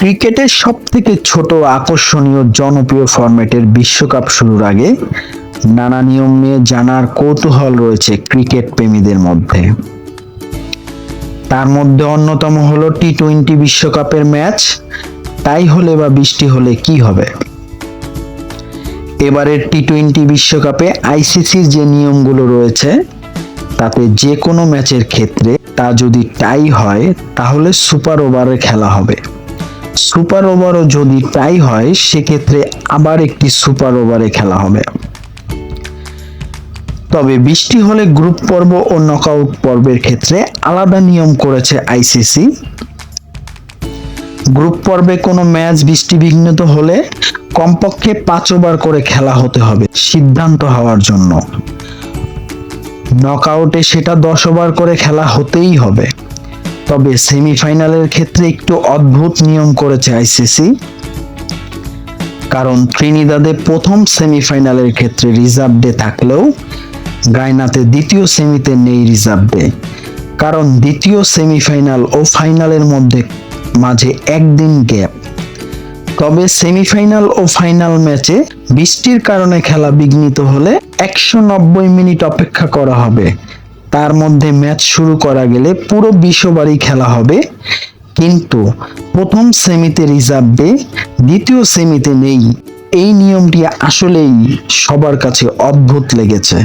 ক্রিকেটের সব থেকে ছোট আকর্ষণীয় জনপ্রিয় ফরম্যাটের বিশ্বকাপ শুরুর আগে নানা নিয়ম নিয়ে জানার কৌতূহল রয়েছে ক্রিকেট প্রেমীদের মধ্যে। তার মধ্যে অন্যতম হলো টি টোয়েন্টি বিশ্বকাপের ম্যাচ। তাই হলে বা বৃষ্টি হলে কি হবে? এবারের টি টোয়েন্টি বিশ্বকাপে আইসিসির যে নিয়মগুলো রয়েছে, তাতে যে কোনো ম্যাচের ক্ষেত্রে তা যদি টাই হয়, তাহলে সুপার ওভারে খেলা হবে। সুপার ওভারও যদি টাই হয়, সেক্ষেত্রে আবার একটি সুপার ওভারে খেলা হবে। তবে বৃষ্টি হলে গ্রুপ পর্ব ও নকআউট পর্বের ক্ষেত্রে আলাদা নিয়ম করেছে আইসিসি। গ্রুপ পর্বে কোনো ম্যাচ বৃষ্টিবিঘ্নিত হলে কমপক্ষে পাঁচ ওভার করে খেলা হতে হবে সিদ্ধান্ত হওয়ার জন্য। নকআউটে সেটা দশ ওভার করে খেলা হতেই হবে। তবে সেমিফাইনালের ক্ষেত্রে একটু অদ্ভুত নিয়ম করেছে আইসিসি। কারণ ত্রিনিদাদে প্রথম সেমিফাইনালের ক্ষেত্রে রিজার্ভ ডে থাকলেও গায়নাতে দ্বিতীয় সেমিতে নেই রিজার্ভ ডে। কারণ দ্বিতীয় সেমিফাইনাল ও ফাইনালের মধ্যে মাঝে একদিন গ্যাপ। তবে সেমিফাইনাল ও ফাইনাল ম্যাচে বৃষ্টির কারণে খেলা বিঘ্নিত হলে একশো নব্বই মিনিট অপেক্ষা করা হবে। তার মধ্যে ম্যাচ শুরু করা গেলে পুরো বিশ্ববারই খেলা হবে। কিন্তু প্রথম সেমিতে রিজার্ভ দ্বিতীয় সেমিতে নেই। এই নিয়মটি আসলেই সবার কাছে অদ্ভুত লেগেছে।